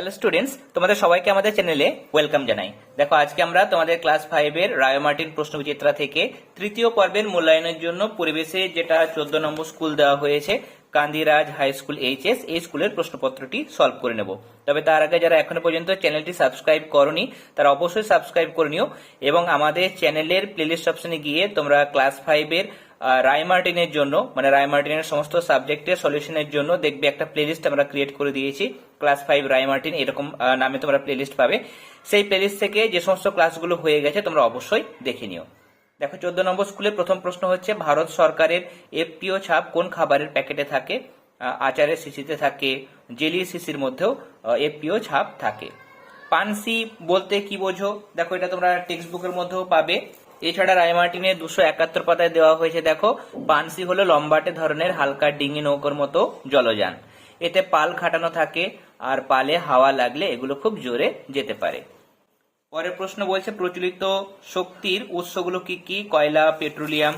Hello students তোমাদের সবাইকে আমাদের চ্যানেলে ওয়েলকাম জানাই। দেখো, আজকে আমরা তোমাদের ক্লাস ফাইভের রায় মার্টিন প্রশ্নবিচিত্রা থেকে তৃতীয় পর্বের মূল্যায়নের জন্য পরিবেশে যেটা চোদ্দ নম্বর স্কুল দেওয়া হয়েছে, কান্দিরাজ হাই স্কুল এইচএস এই স্কুলের প্রশ্নপত্রটি সলভ করে নেব। তবে তার আগে যারা এখনও পর্যন্ত চ্যানেলটি সাবস্ক্রাইব করনি, তারা অবশ্যই সাবস্ক্রাইব করে নিও এবং আমাদের চ্যানেলের প্লেলিস্ট অপশনে গিয়ে তোমরা ক্লাস ফাইভের রায় মার্টিনের জন্য মানে রায় মার্টিনের সমস্ত সাবজেক্টের সলিউশনের জন্য দেখবে একটা প্লেলিস্ট আমরা ক্রিয়েট করে দিয়েছি। ক্লাস ফাইভ রায় মার্টিন, এরকম নামে তোমরা প্লেলিস্ট পাবে। সেই প্লেলিস্ট থেকে যে সমস্ত ক্লাসগুলো হয়ে গেছে তোমরা অবশ্যই দেখে নিও। দেখো, চোদ্দ নম্বর স্কুলের প্রথম প্রশ্ন হচ্ছে, ভারত সরকারের এফপিও ছাপ কোন খাবারের প্যাকেটে থাকে? আচারের শিশিতে থাকে জেলি শিশির মধ্যেও এফপিও ছাপ থাকে। পানসি বলতে কি বোঝো? দেখো, এটা তোমরা টেক্সট বুকের মধ্যেও পাবে। এছাড়া রায়মার্টিনের দুশো একাত্তর পাতায় দেওয়া হয়েছে, দেখো পানসি হলো লম্বাটে ধরনের, হালকা, ডিঙি নৌকোর মতো জলযান। এতে পাল খাটানো থাকে, আর পালে হাওয়া লাগলে এগুলো খুব জোরে যেতে পারে। পরের প্রশ্ন বলছে, প্রচলিত শক্তির উৎসগুলো কি কি? কয়লা, পেট্রোলিয়াম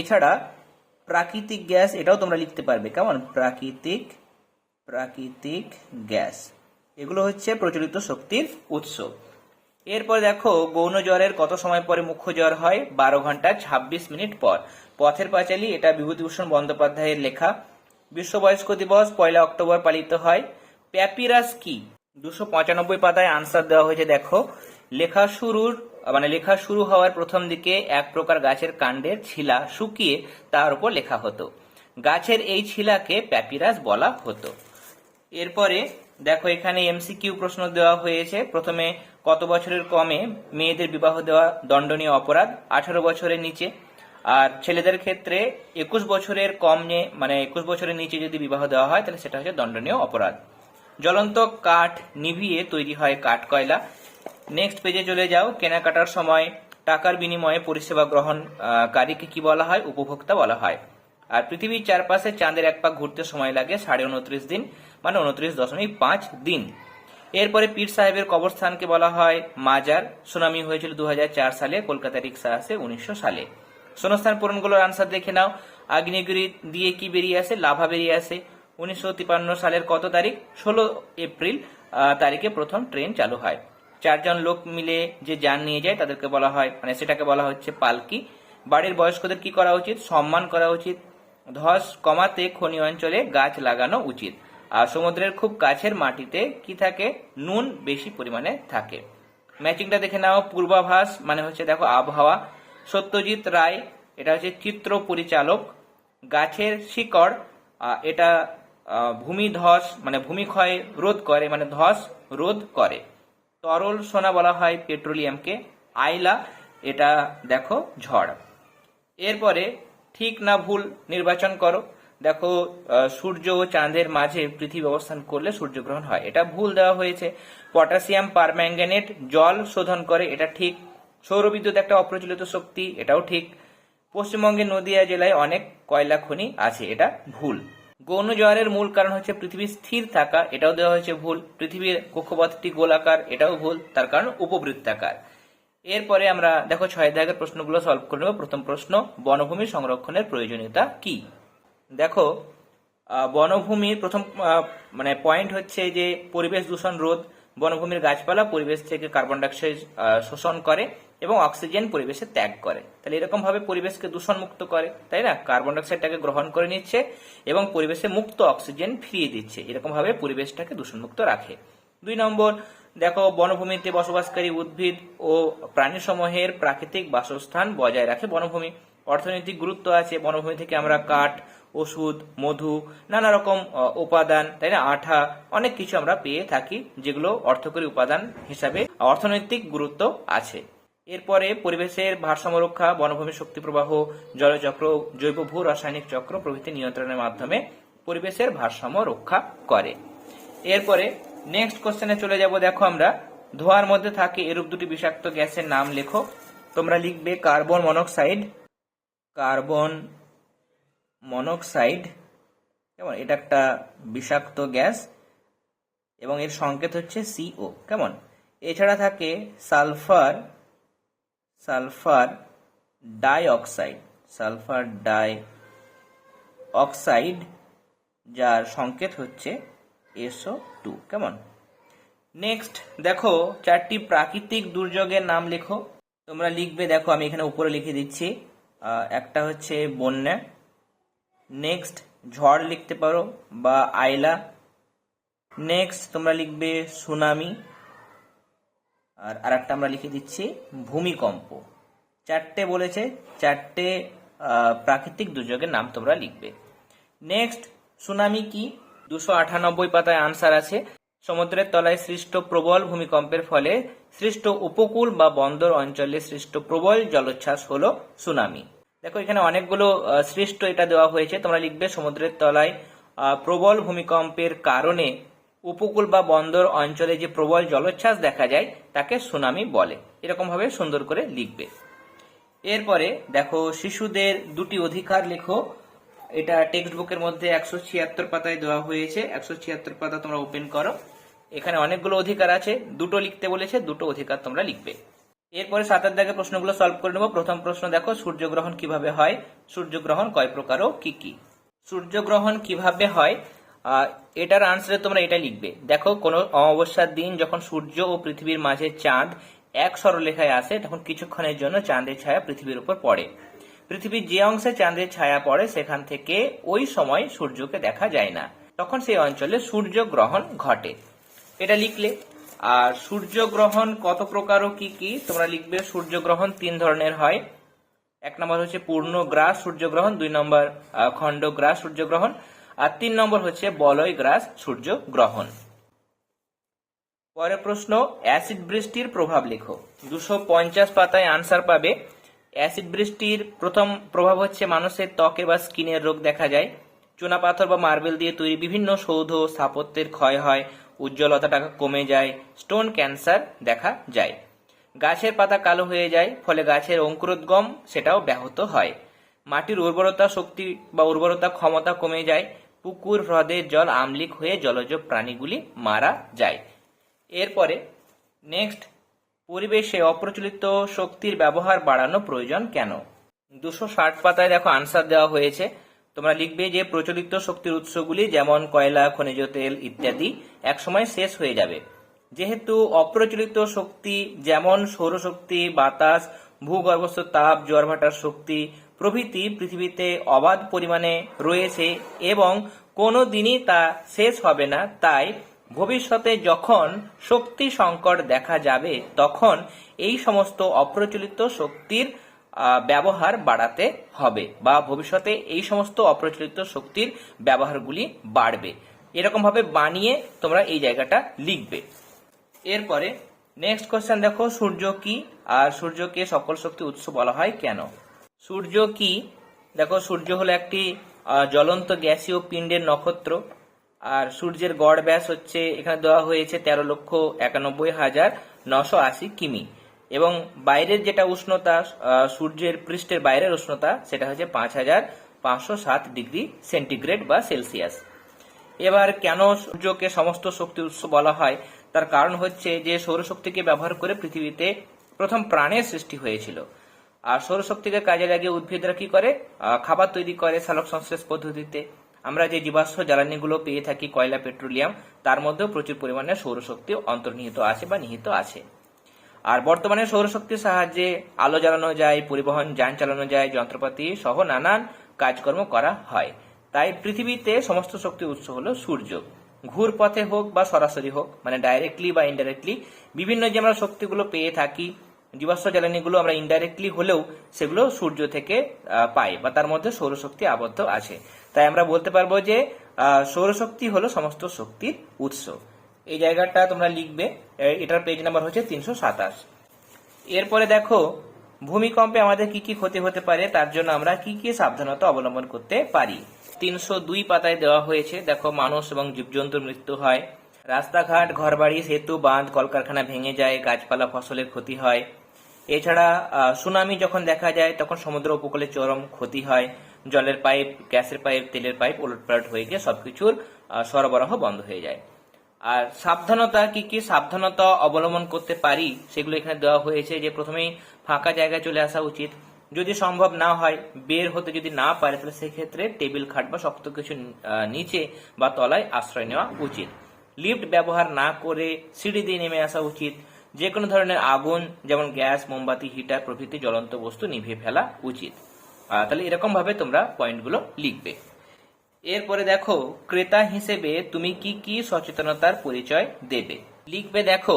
এছাড়া প্রাকৃতিক গ্যাস, এটাও তোমরা লিখতে পারবে। কেমন? প্রাকৃতিক প্রাকৃতিক গ্যাস। এগুলো হচ্ছে প্রচলিত শক্তির উৎস। এরপর দেখো গৌণ জ্বরের কত সময় পরে মুখ্য জ্বর হয়? বারো ঘণ্টা ছাব্বিশ মিনিট পর। পথের পাঁচালী, এটা বিভূতিভূষণ বন্দ্যোপাধ্যায়ের লেখা। বিশ্ব বয়স্ক দিবস, পয়লা অক্টোবর পালিত হয়। প্যাপিরাস কি? দুশো পঁচানব্বই পাতায় আনসার দেওয়া হয়েছে, দেখো। লেখা শুরুর মানে লেখা শুরু হওয়ার প্রথম দিকে এক প্রকার গাছের কাণ্ডের ছিলা শুকিয়ে তার উপর লেখা হতো। গাছের এই ছিলাকে প্যাপিরাস বলা হতো। এরপরে দেখো, এখানে এমসিকিউ প্রশ্ন দেওয়া হয়েছে। প্রথমে কত বছরের কমে মেয়েদের বিবাহ দেওয়া দণ্ডনীয় অপরাধ? আঠারো বছরের নিচে। আর ছেলেদের ক্ষেত্রে একুশ বছরের কম নিয়ে মানে একুশ বছরের নিচে যদি বিবাহ দেওয়া হয়, তাহলে সেটা হচ্ছে দণ্ডনীয় অপরাধ। জ্বলন্ত কাঠ নিভিয়ে তৈরি হয় কাঠ কয়লা। নেক্সট পেজে চলে যাও। কেনাকাটার সময় টাকার বিনিময়ে পরিষেবা গ্রহণকারীকে কি বলা হয়? উপভোক্তা বলা হয়। আর পৃথিবীর চারপাশে চাঁদের এক পাক ঘুরতে সময় লাগে সাড়ে উনত্রিশ দিন মানে উনত্রিশ দশমিক পাঁচ দিন। এরপরে পীর সাহেবের কবরস্থানকে বলা হয় মাজার। সুনামি হয়েছিল দু হাজার চার সালে, কলকাতা রিক্সা আসে উনিশশো সালে। শূন্যস্থান পূরণগুলোর আনসার দেখে নাও। আগ্নেয়গিরি দিয়ে কি বেরিয়ে আসে? লাভা বেরিয়ে আসে। উনিশশো সালের কত তারিখ? ষোলো এপ্রিল তারিখে প্রথম ট্রেন চালু হয়। চারজন লোক মিলে যে যান নিয়ে যায়, তাদেরকে বলা হয় মানে সেটাকে বলা হচ্ছে পালকি। বাড়ির বয়স্কদের কি করা উচিত? সম্মান করা উচিত। ধস কমাতে খনি অঞ্চলে গাছ লাগানো উচিত। সমুদ্রের খুব কাছের মাটিতে কি থাকে? নুন বেশি পরিমাণে থাকে। ম্যাচিংটা দেখে নাও, পূর্বাভাস মানে হচ্ছে দেখো আবহাওয়া। সত্যজিৎ রায়, এটা হচ্ছে চিত্র পরিচালক, গাছের শিকড় এটা ভূমি ধস মানে ভূমিক্ষয় রোধ করে মানে ধস রোধ করে। তরল সোনা বলা হয় পেট্রোলিয়ামকে। আইলা, এটা দেখো ঝড়। এরপরে ঠিক না ভুল নির্বাচন করো। দেখো সূর্য ও চাঁদের মাঝে পৃথিবী অবস্থান করলে সূর্যগ্রহণ হয়। এটা ভুল দেওয়া হয়েছে। পটাশিয়াম পারম্যাঙ্গানেট জল শোধন করে, এটা ঠিক। সৌরবিদ্যুৎ একটা অপ্রচলিত শক্তি, এটাও ঠিক। পশ্চিমবঙ্গের নদিয়া জেলায় অনেক কয়লা খনি আছে, এটা ভুল। গৌণ জ্বরের মূল কারণ হচ্ছে পৃথিবী স্থির থাকা, এটাও দেওয়া হয়েছে ভুল। পৃথিবীর কক্ষপথটি গোলাকার, এটাও ভুল। তার কারণ উপবৃত্তাকার। এরপরে আমরা, দেখো, ছয় দাগের প্রশ্নগুলো সলভ করে নেব। প্রথম প্রশ্ন, বনভূমি সংরক্ষণের প্রয়োজনীয়তা কি? দেখো বনভূমির প্রথম মানে পয়েন্ট হচ্ছে যে পরিবেশ দূষণ রোধ, বনভূমির গাছপালা পরিবেশ থেকে কার্বন ডাইঅক্সাইড শোষণ করে এবং অক্সিজেন পরিবেশে ত্যাগ করে। তাহলে এরকম ভাবে পরিবেশকে দূষণ মুক্ত করে, তাই না? কার্বন ডাইঅক্সাইডটাকে গ্রহণ করে নিচ্ছে এবং পরিবেশে মুক্ত অক্সিজেন ফিরিয়ে দিচ্ছে। এরকম ভাবে পরিবেশটাকে দূষণমুক্ত রাখে। দুই নম্বর, দেখো, বনভূমিতে বসবাসকারী উদ্ভিদ ও প্রাণীসমূহের প্রাকৃতিক বাসস্থান বজায় রাখে বনভূমি। অর্থনৈতিক গুরুত্ব আছে। বনভূমি থেকে আমরা কাঠ ওষুধ, মধু, নানা রকম উপাদান, তাই না? আঠা, অনেক কিছু আমরা পেয়ে থাকি, যেগুলো অর্থকরী উপাদান হিসাবে অর্থনৈতিক গুরুত্ব আছে। এরপরে পরিবেশের ভারসাম্য রক্ষা, বনভূমি শক্তি প্রবাহ, জলচক্র, জৈব ভূ রাসায়নিক চক্র প্রভৃতি নিয়ন্ত্রণের মাধ্যমে পরিবেশের ভারসাম্য রক্ষা করে। এরপরে নেক্সট কোশ্চেনে চলে যাব, দেখো আমরা। ধোঁয়ার মধ্যে থাকে এরূপ দুটি বিষাক্ত গ্যাসের নাম লেখো। তোমরা লিখবে কার্বন মনোক্সাইড, কার্বন মনোক্সাইড কেমন? এটা একটা বিষাক্ত গ্যাস এবং এর সংকেত হচ্ছে সিও কেমন? এছাড়া থাকে sulphur sulphur dioxide, sulphur dioxide যার সংকেত হচ্ছে এসও টু কেমন? নেক্সট দেখো চারটি প্রাকৃতিক দুর্যোগের নাম লেখো। তোমরা লিখবে, দেখো আমি এখানে উপরে লিখে দিচ্ছি। একটা হচ্ছে বন্যা নেক্সট ঝড় লিখতে পারো বা আইলা নেক্সট তোমরা লিখবে সুনামি। আর আরেকটা আমরা লিখে দিচ্ছি ভূমিকম্প। চারটে বলেছে, চারটে প্রাকৃতিক দুর্যোগের নাম তোমরা লিখবে। নেক্সট সুনামি কি? দুশো আটানব্বই পাতায় আনসার আছে। সমুদ্রের তলায় সৃষ্ট প্রবল ভূমিকম্পের ফলে সৃষ্ট উপকূল বা বন্দর অঞ্চলে সৃষ্ট প্রবল জলোচ্ছ্বাস হলো সুনামি। দেখো, এখানে অনেকগুলো সৃষ্ট এটা দেওয়া হয়েছে। তোমরা লিখবে সমুদ্রের তলায় প্রবল ভূমিকম্পের কারণে উপকূল বা বন্দর অঞ্চলে যে প্রবল জলোচ্ছ্বাস দেখা যায়, তাকে সুনামি বলে। এরকম ভাবে সুন্দর করে লিখবে। এরপরে দেখো, শিশুদের দুটি অধিকার লেখো। এটা টেক্সট বুকের মধ্যে একশো ছিয়াত্তর পাতায় দেওয়া হয়েছে। একশো ছিয়াত্তর পাতা তোমরা ওপেন করো। এখানে অনেকগুলো অধিকার আছে। দুটো লিখতে বলেছে, দুটো অধিকার তোমরা লিখবে। এরপরে সাতের দাগে প্রশ্নগুলো সলভ করে নেব। প্রথম প্রশ্ন দেখো, সূর্যগ্রহণ কীভাবে হয়? সূর্যগ্রহণ কয় প্রকার ও কি কি? সূর্যগ্রহণ কীভাবে হয়? এটার আনসারে তোমরা এটা লিখবে। দেখো, কোনো অমাবস্যার দিন যখন সূর্য ও পৃথিবীর মাঝে চাঁদ এক সরলরেখায় আসে, তখন কিছুক্ষণের জন্য চাঁদের ছায়া পৃথিবীর উপর পড়ে। পৃথিবীর যে অংশে চাঁদের ছায়া পড়ে, সেখান থেকে ওই সময় সূর্যকে দেখা যায় না। তখন সেই অঞ্চলে সূর্যগ্রহণ ঘটে। এটা লিখলে আর সূর্যগ্রহণ কত প্রকার ও কি কি? তোমরা লিখবে সূর্যগ্রহণ তিন ধরনের হয়। এক নম্বর হচ্ছে পূর্ণ গ্রাস সূর্যগ্রহণ, দুই নম্বর খণ্ড গ্রাস সূর্যগ্রহণ, আর তিন নম্বর হচ্ছে বলয় গ্রাস সূর্যগ্রহণ। পরের প্রশ্ন, অ্যাসিড বৃষ্টির প্রভাব লেখো। দুশো পঞ্চাশ পাতায় আনসার পাবে। অ্যাসিড বৃষ্টির প্রথম প্রভাব হচ্ছে মানুষের ত্বকে বা স্কিনের রোগ দেখা যায়। চুনাপাথর বা মার্বেল দিয়ে তৈরি বিভিন্ন সৌধ স্থাপত্যের ক্ষয় হয়। উজ্জ্বলতাটা কমে যায় স্টোন ক্যান্সার দেখা যায়। গাছের পাতা কালো হয়ে যায়, ফলে গাছের অঙ্কুরোদ্গম সেটাও ব্যাহত হয়। মাটির উর্বরতা শক্তি বা উর্বরতা ক্ষমতা কমে যায়, পুকুর হ্রদের জল আমলিক হয়ে জলজ প্রাণীগুলি মারা যায়। এরপরে নেক্সট পরিবেশে অপ্রচলিত শক্তির ব্যবহার বাড়ানো প্রয়োজন কেন? দুশো ষাট পাতায় দেখো আনসার দেওয়া হয়েছে। তোমরা লিখবে যে প্রচলিত শক্তির উৎসগুলি যেমন কয়লা, খনিজ তেল ইত্যাদি একসময় শেষ হয়ে যাবে। যেহেতু অপ্রচলিত শক্তি যেমন সৌরশক্তি, বাতাস, ভূগর্ভস্থ তাপ, জোয়ারভাটার শক্তি প্রভৃতি পৃথিবীতে অবাধ পরিমাণে রয়েছে এবং কোনো দিনই তা শেষ হবে না, তাই ভবিষ্যতে যখন শক্তি সংকট দেখা যাবে, তখন এই সমস্ত অপ্রচলিত শক্তির ব্যবহার বাড়াতে হবে বা ভবিষ্যতে এই সমস্ত অপ্রচলিত শক্তির ব্যবহারগুলি বাড়বে। এরকম ভাবে বানিয়ে তোমরা এই জায়গাটা লিখবে। এরপরে নেক্সট কোশ্চেন দেখো, সূর্য কি? আর সূর্যকে সকল শক্তি উৎস বলা হয় কেন? সূর্য কি? দেখো, সূর্য হলো একটি জ্বলন্ত গ্যাসীয় পিণ্ডের নক্ষত্র। আর সূর্যের গড় ব্যাস হচ্ছে, এখানে দেওয়া হয়েছে তেরো লক্ষ একানব্বই হাজার নশো আশি কিমি। এবং বাইরের যেটা উষ্ণতা সূর্যের পৃষ্ঠের বাইরের উষ্ণতা, সেটা হচ্ছে পাঁচ হাজার পাঁচশো সাত ডিগ্রি সেন্টিগ্রেড বা সেলসিয়াস। এবার কেন সূর্যকে সমস্ত শক্তি উৎস বলা হয়? তার কারণ হচ্ছে যে সৌরশক্তিকে ব্যবহার করে পৃথিবীতে প্রথম প্রাণের সৃষ্টি হয়েছিল। আর সৌরশক্তিকে কাজে লাগিয়ে উদ্ভিদরা কি করে? খাবার তৈরি করে সালোক সংশ্লেষ পদ্ধতিতে। আমরা যে জীবাশ্ম জ্বালানিগুলো পেয়ে থাকি, কয়লা, পেট্রোলিয়াম, তার মধ্যেও প্রচুর পরিমাণে সৌরশক্তি অন্তর্নিহিত আছে বা নিহিত আছে। আর বর্তমানে সৌরশক্তির সাহায্যে আলো জ্বালানো যায়, পরিবহন, যান চালানো যায়, যন্ত্রপাতি সহ নানান কাজকর্ম করা হয়। তাই পৃথিবীতে সমস্ত শক্তির উৎস হলো সূর্য। ঘুর পথে হোক বা সরাসরি হোক মানে ডাইরেক্টলি বা ইনডাইরেক্টলি বিভিন্ন যে আমরা শক্তিগুলো পেয়ে থাকি, জীবাশ্ম জ্বালানিগুলো আমরা ইনডাইরেক্টলি হলেও সেগুলো সূর্য থেকে পাই বা তার মধ্যে সৌরশক্তি আবদ্ধ আছে। তাই আমরা বলতে পারব যে সৌরশক্তি হলো সমস্ত শক্তির উৎস। এই জায়গাটা তোমরা লিখবে এটার পেজ নাম্বার হচ্ছে তিনশো সাতাশ। এরপরে দেখো, ভূমিকম্পে আমাদের কি কি ক্ষতি হতে পারে, তার জন্য আমরা কি কি সাবধানতা অবলম্বন করতে পারি? তিনশো দুই পাতায় দেওয়া হয়েছে, দেখো মানুষ এবং জীবজন্তুর মৃত্যু হয়। রাস্তাঘাট, ঘরবাড়ি, সেতু, বাঁধ, কলকারখানা ভেঙে যায়, গাছপালা, ফসলের ক্ষতি হয়। এছাড়া সুনামি যখন দেখা যায়, তখন সমুদ্র উপকূলে চরম ক্ষতি হয়। জলের পাইপ, গ্যাসের পাইপ, তেলের পাইপ ওলটপালট হয়ে গিয়ে সবকিছুর সরবরাহ বন্ধ হয়ে যায়। আর সাবধানতা কি কি? সাবধানতা অবলম্বন করতে পারি, সেগুলো এখানে দেওয়া হয়েছে যে প্রথমেই ফাঁকা জায়গায় চলে আসা উচিত। যদি সম্ভব না হয়, বের হতে যদি না পারে, তাহলে সেক্ষেত্রে টেবিল খাট বা শক্ত কিছু নিচে বা তলায় আশ্রয় নেওয়া উচিত। লিফট ব্যবহার না করে সিঁড়ি দিয়ে নেমে আসা উচিত। যে কোনো ধরনের আগুন, যেমন গ্যাস, মোমবাতি, হিটার প্রভৃতি জ্বলন্ত বস্তু নিভিয়ে ফেলা উচিত। তাহলে এরকম ভাবে তোমরা পয়েন্টগুলো লিখবে। এরপরে দেখো, ক্রেতা হিসেবে তুমি কি কি সচেতনতার পরিচয় দেবে? লিখবে দেখো,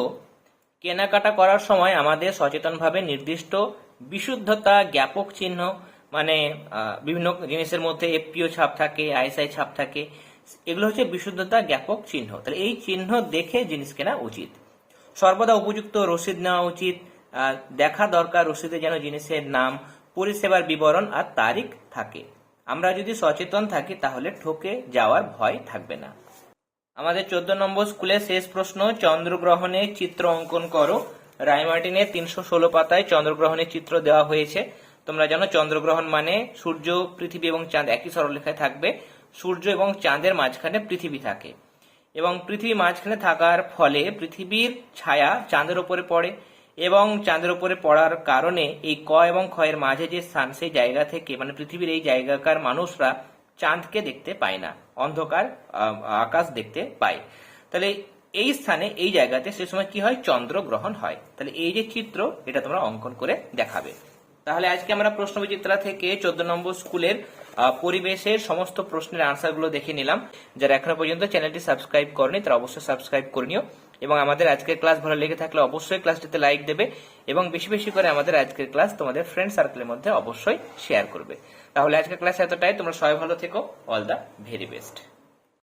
কেনাকাটা করার সময় আমাদের সচেতনভাবে নির্দিষ্ট বিশুদ্ধতা, জ্ঞাপক চিহ্ন মানে বিভিন্ন জিনিসের মধ্যে এফপিও ছাপ থাকে আইএসআই ছাপ থাকে, এগুলো হচ্ছে বিশুদ্ধতা, জ্ঞাপক চিহ্ন। তাহলে এই চিহ্ন দেখে জিনিস কেনা উচিত। সর্বদা উপযুক্ত রসিদ নেওয়া উচিত দেখা দরকার রসিদে যেন জিনিসের নাম, পরিষেবার বিবরণ আর তারিখ থাকে। আমরা যদি সচেতন থাকি, তাহলে ঠকে যাওয়ার ভয় থাকবে না। আমাদের চোদ্দ নম্বর স্কুলের শেষ প্রশ্ন, চন্দ্রগ্রহণে চিত্র অঙ্কন করো। রায়মার্টিনের তিনশো ষোলো পাতায় চন্দ্রগ্রহণের চিত্র দেওয়া হয়েছে। তোমরা জানো, চন্দ্রগ্রহণ মানে সূর্য, পৃথিবী এবং চাঁদ একই সরলরেখায় থাকবে। সূর্য এবং চাঁদের মাঝখানে পৃথিবী থাকে। এবং পৃথিবী মাঝখানে থাকার ফলে পৃথিবীর ছায়া চাঁদের ওপরে পড়ে। এবং চাঁদের উপরে পড়ার কারণে এই ক এবং ক্ষয়ের মাঝে যে স্থান, সেই জায়গা থেকে মানে পৃথিবীর এই জায়গাকার মানুষরা চাঁদকে দেখতে পায় না, অন্ধকার আকাশ দেখতে পায়। তাহলে এই স্থানে, এই জায়গাতে সে সময় কি হয়? চন্দ্রগ্রহণ হয়। তাহলে এই যে চিত্র, এটা তোমরা অঙ্কন করে দেখাবে। তাহলে আজকে আমরা প্রশ্ন বিচিত্রা থেকে চোদ্দ নম্বর স্কুলের পরিবেশের সমস্ত প্রশ্নের আনসারগুলো দেখে নিলাম। যারা এখনও পর্যন্ত চ্যানেলটি সাবস্ক্রাইব করেনি, তারা অবশ্যই সাবস্ক্রাইব করে নিও। এবং আমাদের আজকের ক্লাস ভালো লেগে থাকলে অবশ্যই ক্লাসটিতে লাইক দেবে এবং বেশি বেশি করে আমাদের আজকের ক্লাস তোমাদের ফ্রেন্ড সার্কেলের মধ্যে অবশ্যই শেয়ার করবে। তাহলে আজকের ক্লাস এতটাই, তোমরা সবাই ভালো থেকো অল দ্য ভেরি বেস্ট